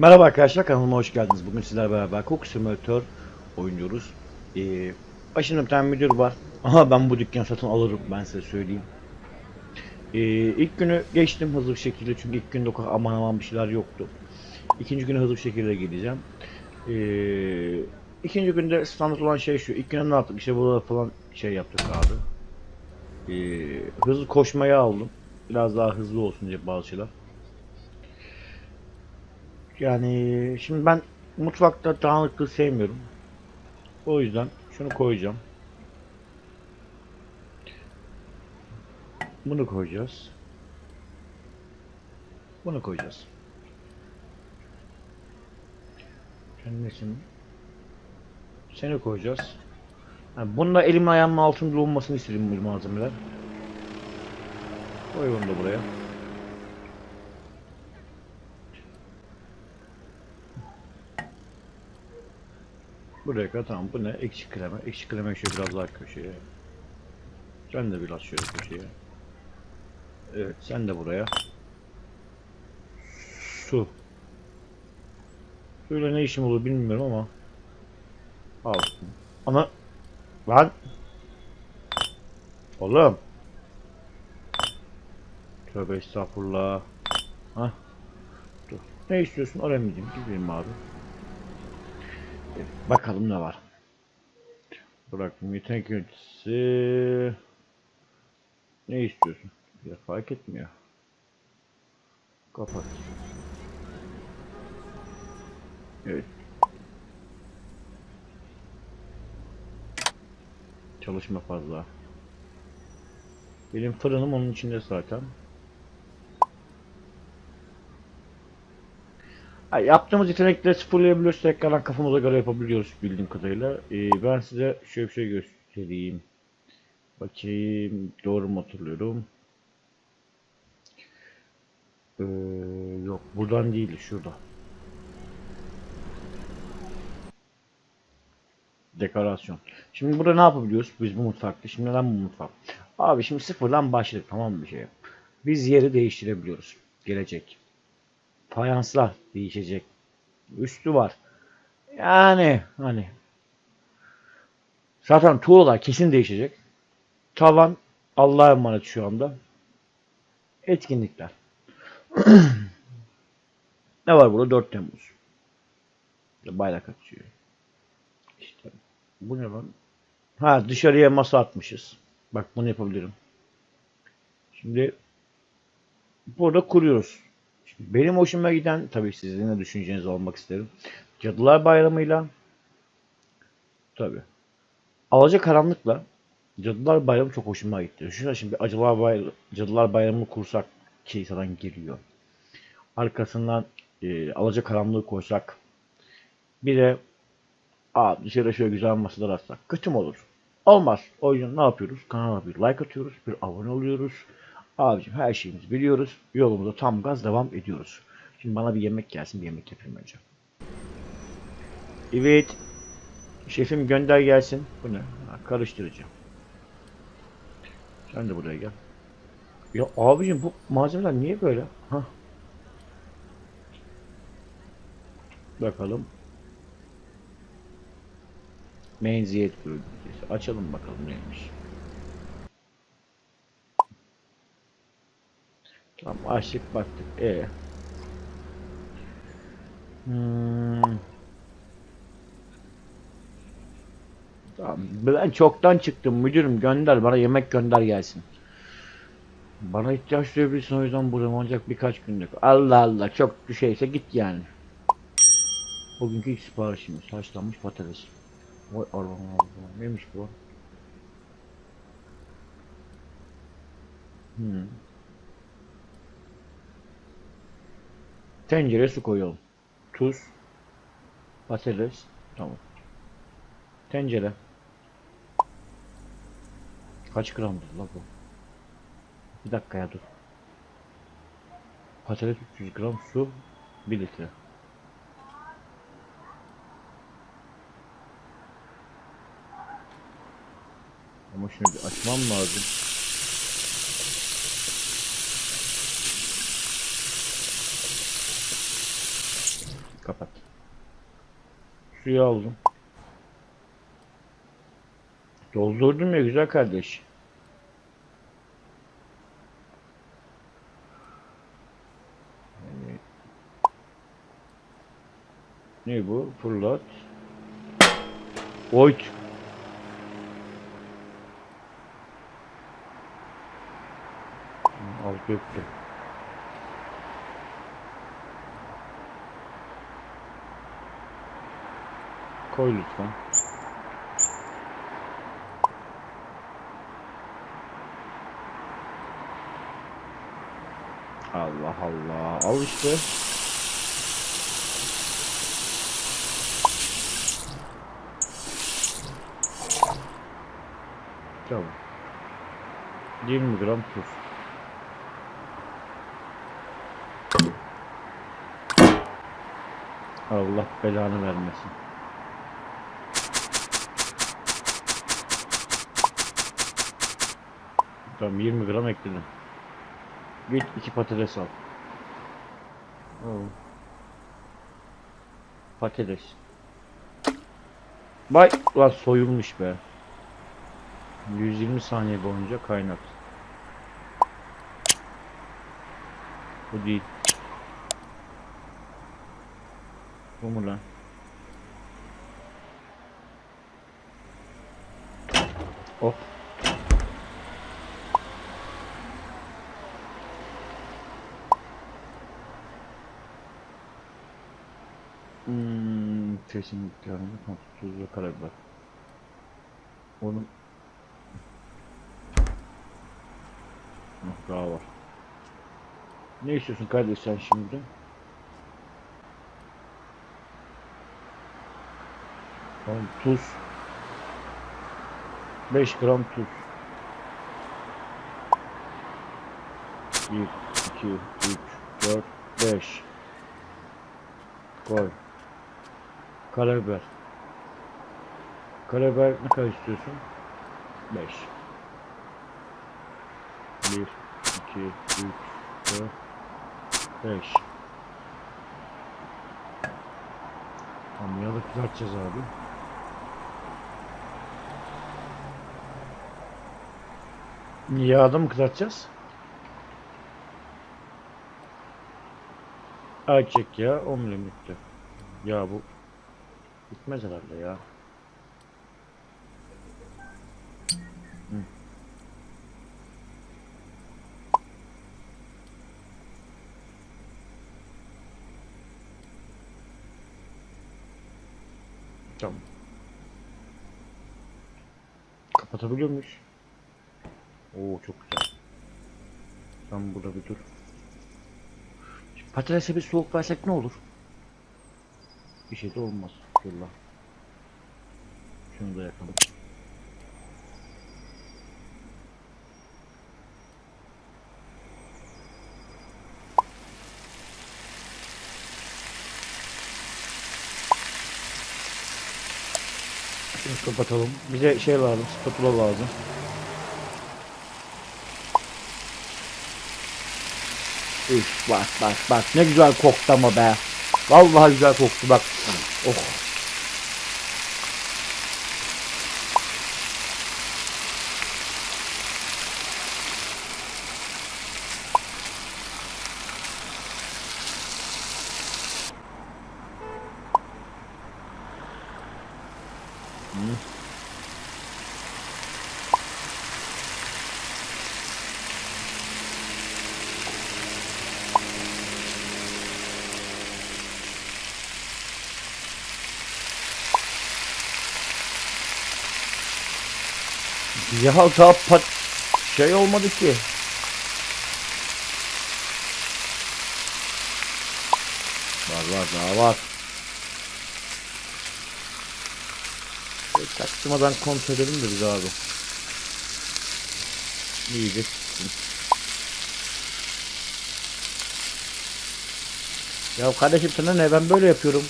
Merhaba arkadaşlar kanalıma hoş geldiniz. Bugün sizlerle beraber Cook Simulator oynuyoruz. Ee, başımda bir tane müdür var. Aha ben bu dükkanı satın alırım ben size söyleyeyim. Ee, ilk günü geçtim hızlı bir şekilde çünkü ilk günde o kadar aman aman bir şeyler yoktu. İkinci günü hızlı bir şekilde gideceğim. Ee, ikinci günde standart olan şey şu. İlk günde ne yaptık? İşte burada falan şey yaptık abi. Ee, hızlı koşmaya aldım. Biraz daha hızlı olsun diye bazı şeyler. Yani şimdi ben mutfakta dağınıklığı sevmiyorum. O yüzden şunu koyacağım. Bunu koyacağız. Bunu koyacağız. Kendisini seni koyacağız. Yani bunda elim ayağımın altında bulunmasını istedim bu malzemeler. Koy bunu da buraya. Buraya kadar tamam bu ne? Ekşi krema. Ekşi krema şöyle biraz daha köşeye. Sen de biraz şöyle köşeye. Evet sen de buraya. Su. Suyla ne işim olur bilmiyorum ama. Al. Ama lan Oğlum. Tövbe estağfurullah. Hah. Dur. Ne istiyorsun? Oraya mı gideyim? Gideyim abi. Bakalım ne var. Bırak yetenek yöneticisi. Ne istiyorsun? Ya fark etmiyor. Kapat. Evet. Çalışma fazla. Benim fırınım onun içinde zaten. Yaptığımız yetenekleri sıfırlayabiliyoruz. Tekrardan kafamıza göre yapabiliyoruz bildiğim kadarıyla. Ee, ben size şöyle bir şey göstereyim. Bakayım doğru mu hatırlıyorum? Ee, yok buradan değil şurada. Dekorasyon. Şimdi burada ne yapabiliyoruz biz bu mutfakta? Şimdi neden bu mutfak? Abi şimdi sıfırdan başladık tamam mı bir şeye? Biz yeri değiştirebiliyoruz. Gelecek. Fayanslar değişecek. Üstü var. Yani hani zaten tuğlalar kesin değişecek. Tavan Allah'a emanet şu anda. Etkinlikler. ne var burada? 4 Temmuz. Bayrak açıyor. İşte bu ne lan? Ha dışarıya masa atmışız. Bak bunu yapabilirim. Şimdi burada kuruyoruz. Benim hoşuma giden tabii sizin de düşünceniz olmak isterim. Cadılar Bayramı'yla tabii Alaca karanlıkla Cadılar Bayramı çok hoşuma gitti. Düşünsene şimdi Acılar Bayramı, Cadılar Bayramı kursak zaten giriyor. Arkasından e, Alaca karanlığı koysak bir de Aa, dışarı şöyle güzel masalar atsak kötü mü olur? Olmaz. O yüzden ne yapıyoruz? Kanala bir like atıyoruz, bir abone oluyoruz. Abicim her şeyimizi biliyoruz. Yolumuza tam gaz devam ediyoruz. Şimdi bana bir yemek gelsin, bir yemek yapayım önce. Evet. Şefim gönder gelsin. Bu ne? Ha. Sen de buraya gel. Ya abicim bu malzemeler niye böyle? Ha. Bakalım. Menziyet bölgesi. Açalım bakalım neymiş. Tamam açtık baktık. E. Hmm. Tamam. Ben çoktan çıktım müdürüm gönder bana yemek gönder gelsin. Bana ihtiyaç duyabilirsin o yüzden buradayım ancak birkaç günlük. Allah Allah çok bir şeyse git yani. Bugünkü ilk siparişimiz haşlanmış patates. Vay Allah Allah. Neymiş bu? Hmm. Tencereye su koyalım. Tuz. Patates. Tamam. Tencere. Kaç gramdır la bu? Bir dakika ya dur. Patates 300 gram su 1 litre. Ama bir açmam lazım. Suyu aldım. Doldurdum ya güzel kardeş. Ne bu? Fırlat. Oyt. Al göktü. Koy lütfen. Allah Allah. Al işte. Tamam. 20 gram tuz. Allah belanı vermesin. Tamam 20 gram ekledim. Git iki patates al. Patates. Vay lan soyulmuş be. 120 saniye boyunca kaynat. Bu değil. Bu mu lan? Oh. Hmm, kesin miktarını tuz ve karabiber. Onun daha var. Ne istiyorsun kardeş sen şimdi? Tamam, tuz. 5 gram tuz. 1, 2, 3, 4, 5. Koy. Karabiber. Karabiber ne kadar istiyorsun? 5. 1, 2, 3, 4, 5. Tamam ya da kızartacağız abi. Yağda mı kızartacağız? Ayçiçek yağı 10 mililitre. Ya bu bitmez herhalde ya. Hı. Tamam. Kapatabiliyor muyuz? Oo çok güzel. Sen burada bir dur. Patatese bir soğuk versek ne olur? Bir şey de olmaz. Lan. Şunu da yakalım. Şunu kapatalım. Bize şey lazım, spatula lazım. Üf bak bak bak ne güzel koktu ama be. Vallahi güzel koktu bak. Oh. Ya daha pat şey olmadı ki. Var var daha var. Çaktırmadan kontrol edelim de biz abi. İyice çıksın. Ya kardeşim sana ne ben böyle yapıyorum.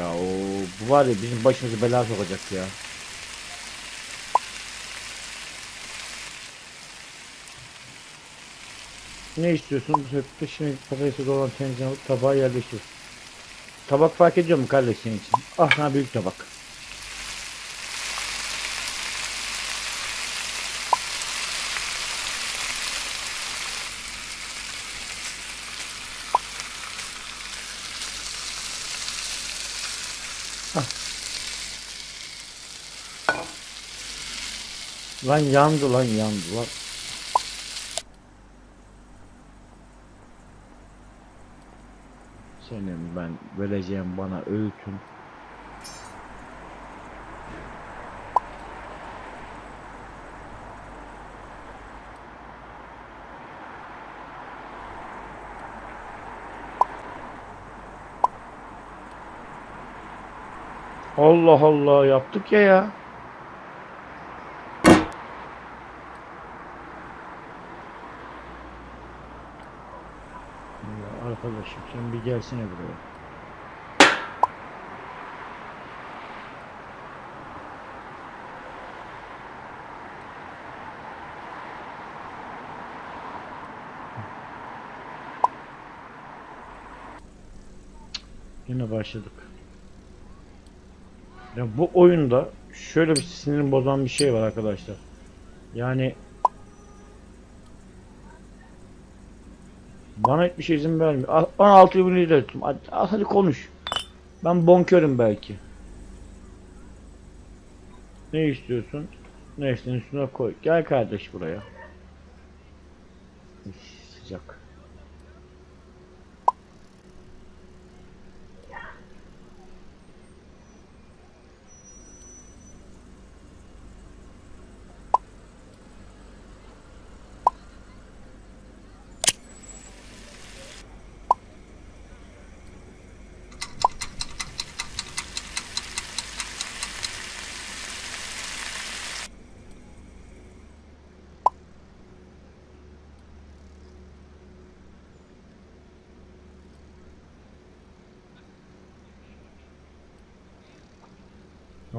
Ya o bu var ya bizim başımızı bela sokacak ya. Ne istiyorsun? Sefer şimdi patatesi olan tencere alıp tabağa yerleştir. Tabak fark ediyor mu kardeş senin için? Ah sana büyük tabak. Lan yandı lan yandı lan. Senin ben vereceğim bana öğütün. Allah Allah yaptık ya ya. Sen bir gelsene buraya. Yine başladık. Ya bu oyunda şöyle bir sinirim bozan bir şey var arkadaşlar. Yani Bana hiçbir şey izin vermiyor. Al- Bana 6 bin lira ettim. Hadi, hadi konuş. Ben bonkörüm belki. Ne istiyorsun? Neyse üstüne koy. Gel kardeş buraya. Sıcak.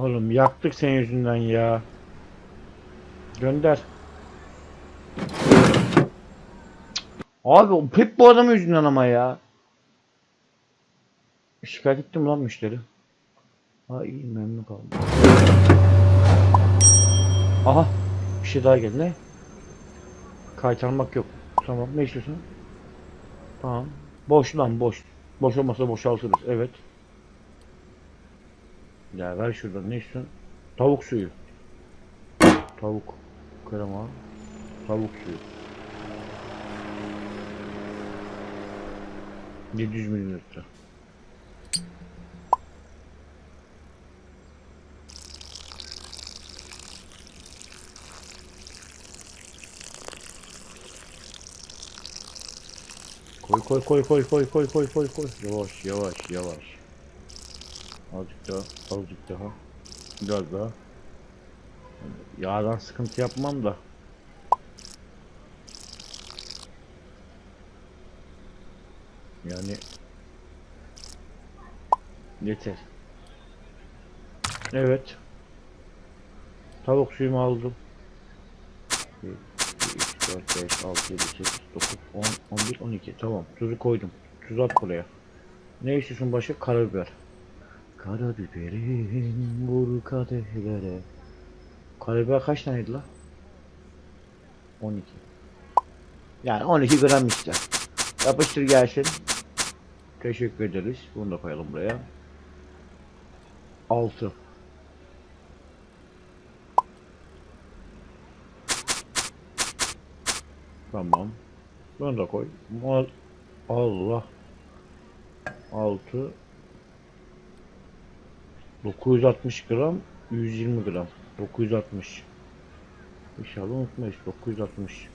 Oğlum yaktık senin yüzünden ya. Gönder. Abi hep bu adam yüzünden ama ya. Şikayet ettim lan müşteri. Ha iyi memnun kaldım. Aha bir şey daha geldi? Kaytarmak yok. Tamam ne istiyorsun? Tamam. Boş lan boş. Boş olmasa boşaltırız. Evet. Ya ver şuradan ne istiyorsun? Tavuk suyu. Tavuk. Krema. Tavuk suyu. 700 mililitre. Koy koy koy koy koy koy koy koy koy. Yavaş yavaş yavaş. Azıcık daha, azıcık daha. Biraz daha. Yağdan sıkıntı yapmam da. Yani yeter. Evet. Tavuk suyumu aldım. 1, 2, 3, 4, 5, 6, 7, 8, 9, 10, 11, 12. Tamam. Tuzu koydum. Tuz at buraya. Ne istiyorsun başka? Karabiber. Karabiberim vur kadehlere. Karabiber kaç taneydi la? 12. Yani 12 gram işte. Yapıştır gelsin. Teşekkür ederiz. Bunu da koyalım buraya. 6. Tamam. Bunu da koy. Al- Allah. 6 960 gram 120 gram. 960 İnşallah unutmayız 960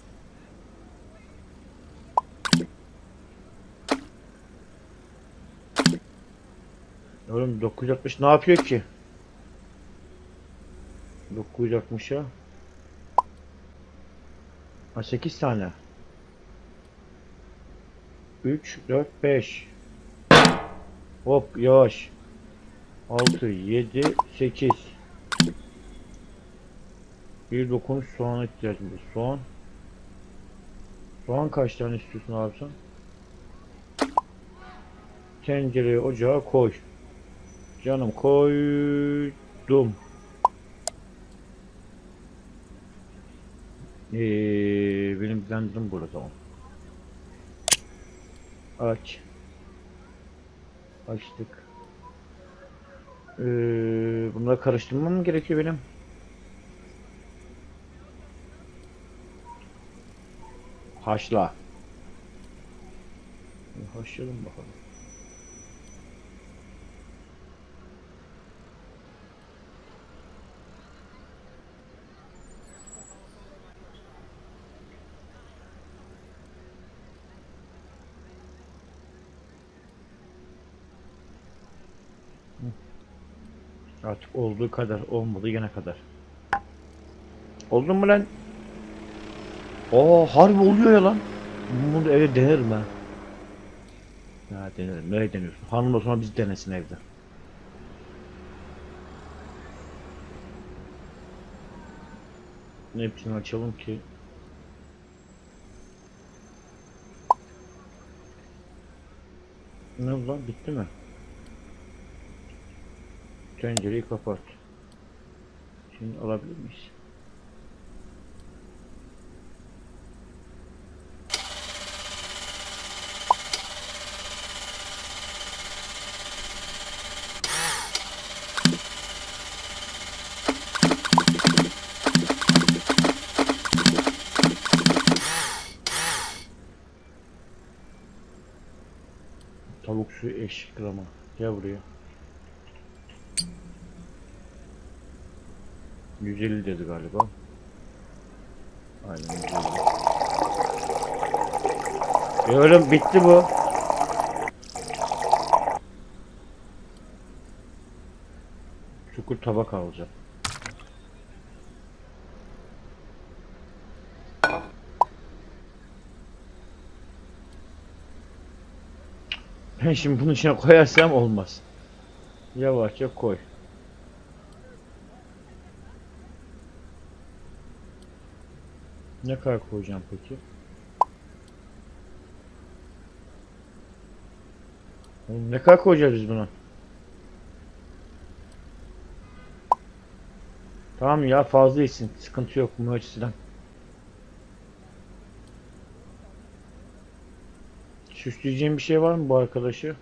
Oğlum 960 ne yapıyor ki? 960'a Ha 8 tane. 3 4 5 Hop yavaş 6, 7, 8. Bir dokunmuş soğana ihtiyacımız var. Soğan. Soğan kaç tane istiyorsun abi sen? Tencereye ocağa koy. Canım koydum. Ee, benim blenderım burada tamam. Aç. Açtık. Ee, bunları karıştırmam mı gerekiyor benim? Haşla. Haşlayalım bakalım. Artık olduğu kadar olmadı gene kadar. Oldu mu lan? Oo harbi oluyor ya lan. Bunu evde denerim ha. Ya denerim. Nereye deniyorsun? Hanım da sonra biz denesin evde. Hepsini açalım ki. Ne lan? Bitti mi? Tencereyi kapat. Şimdi alabilir miyiz? Tavuk suyu eşek grama. Gel buraya. 150 dedi galiba. Aynen 150. E oğlum bitti bu. Çukur tabak alacağım. Ben şimdi bunun içine koyarsam olmaz. Yavaşça koy. Ne kadar koyacağım peki? Oğlum ne kadar koyacağız biz buna? Tamam ya fazla iyisin. Sıkıntı yok bu açıdan. Süsleyeceğim bir şey var mı bu arkadaşı?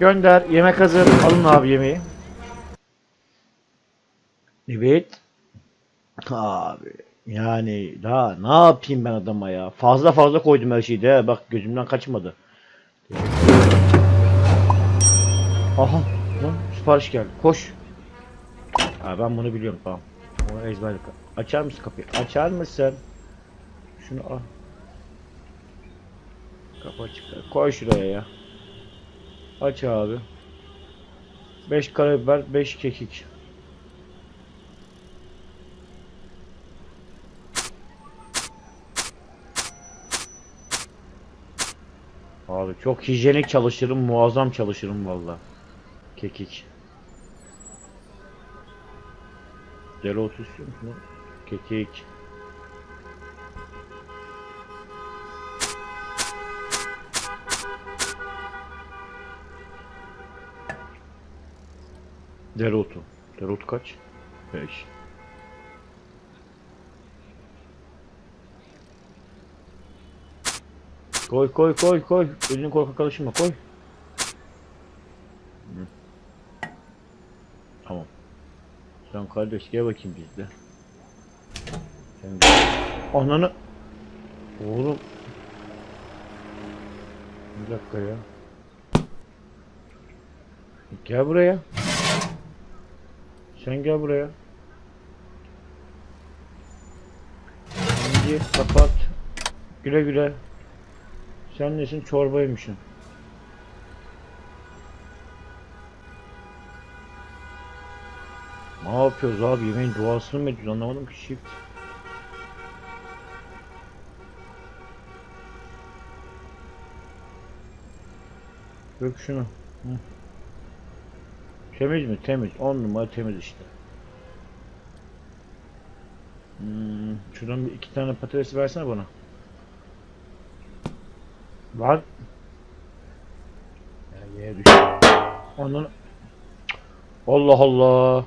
Gönder. Yemek hazır. Alın abi yemeği. Evet. Abi. Yani daha ne yapayım ben adama ya? Fazla fazla koydum her şeyi de. Bak gözümden kaçmadı. Aha. Lan sipariş geldi. Koş. Ha, ben bunu biliyorum tamam. O ezberlik. Açar mısın kapıyı? Açar mısın? Şunu al. Kapı açık. Koy şuraya ya. Aç abi. 5 karabiber, 5 kekik. Abi çok hijyenik çalışırım, muazzam çalışırım valla. Kekik. Dereotu istiyor musun? Kekik. Dereotu. Dereotu kaç? 5. Koy koy koy koy. Elini korkak alışma koy. Hı. Tamam. Sen kardeş gel bakayım bizde. Sen gel. Ananı. Oğlum. Bir dakika ya. Gel buraya. Sen gel buraya. Şimdi kapat. Güle güle. Sen nesin çorbaymışsın. Ne yapıyoruz abi yemeğin duasını mı ediyoruz anlamadım ki shift. Bök şunu. Hı. Temiz mi? Temiz. 10 numara temiz işte. Hmm, şuradan bir iki tane patates versene bana. Var. Ya yere düştü. Onun Allah Allah.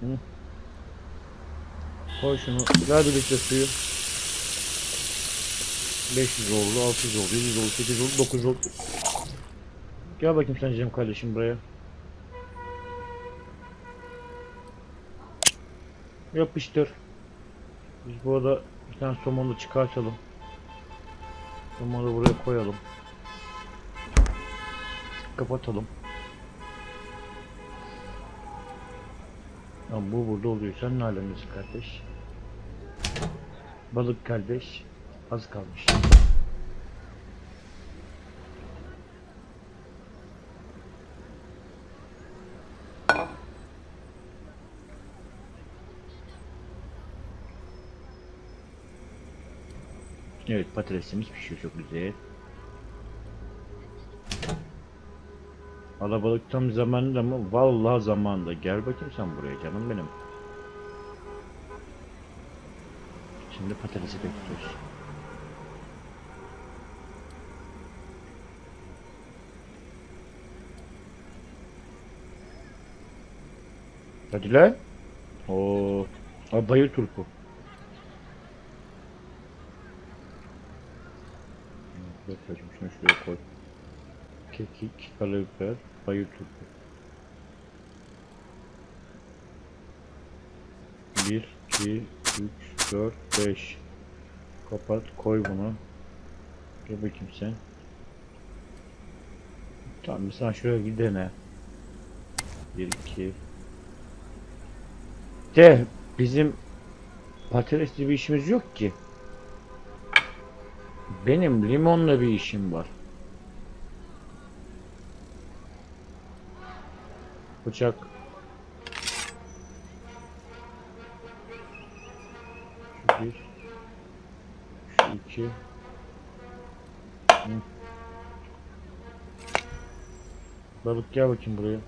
Hı. Koy şunu. Ver bir litre suyu. 500 oldu, 600 oldu, 700 oldu, 800 oldu, 900 oldu. Gel bakayım sen Cem kardeşim buraya. Yapıştır. Biz bu arada bir tane somonu çıkartalım. Somonu buraya koyalım. Kapatalım. Ya bu burada oluyor. Sen ne alemdesin kardeş? Balık kardeş. Az kalmış. Evet patatesimiz pişiyor çok güzel. Alabalık tam zamanında mı? Vallahi zamanında. Gel bakayım sen buraya canım benim. Şimdi patatesi bekliyoruz. Hadi lan. Oo. Aa, bayır turpu. Bak hacım şunu şuraya koy. Kekik, karabiber, bayır turpu. Bir, iki, üç, dört, beş. Kapat, koy bunu. Gel bakayım sen. Tamam bir sen şuraya bir dene. Bir, iki. De bizim patatesli bir işimiz yok ki. Benim limonla bir işim var. Bıçak. Şu bir. Şu iki. Hı. Balık gel bakayım buraya.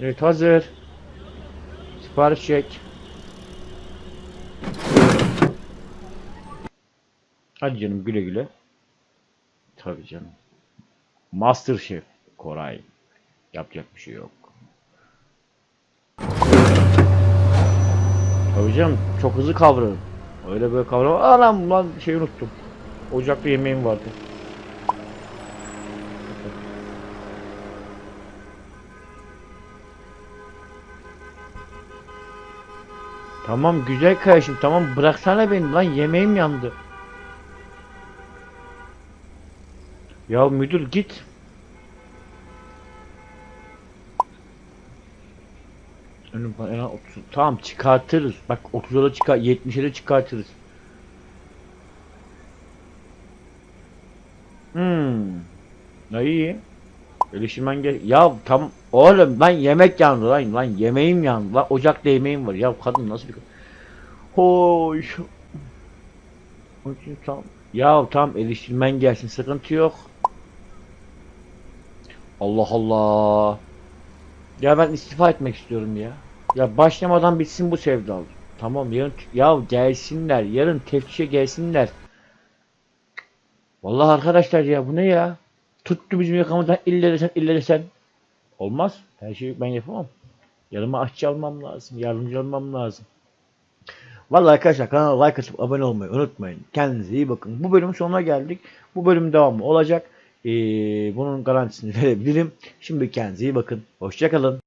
Evet hazır. Sipariş çek. Hadi canım güle güle. Tabii canım. Master Chef Koray. Yapacak bir şey yok. Tabii canım çok hızlı kavrarım. Öyle böyle kavram. Anam lan şey unuttum. Ocakta yemeğim vardı. Tamam güzel kardeşim tamam bıraksana beni lan yemeğim yandı. Ya müdür git. Önüm en az 30. Tamam çıkartırız. Bak 30'a da çıkar 70'e de çıkartırız. Hmm. Ne iyi. Gelişimen gel. Ya tam oğlum lan yemek yandı lan lan yemeğim yandı lan ocakta yemeğim var ya kadın nasıl bir Hoş. Tam. Ya tam eleştirmen gelsin sıkıntı yok. Allah Allah. Ya ben istifa etmek istiyorum ya. Ya başlamadan bitsin bu sevdalı. Tamam yarın ya gelsinler yarın teftişe gelsinler. Vallahi arkadaşlar ya bu ne ya? Tuttu bizim yakamızdan ille desen ille desen. Olmaz. Her şeyi ben yapamam. Yanıma aşçı almam lazım. Yardımcı almam lazım. Vallahi arkadaşlar kanala like atıp abone olmayı unutmayın. Kendinize iyi bakın. Bu bölümün sonuna geldik. Bu bölüm devamı olacak. Ee, bunun garantisini verebilirim. Şimdi kendinize iyi bakın. Hoşçakalın.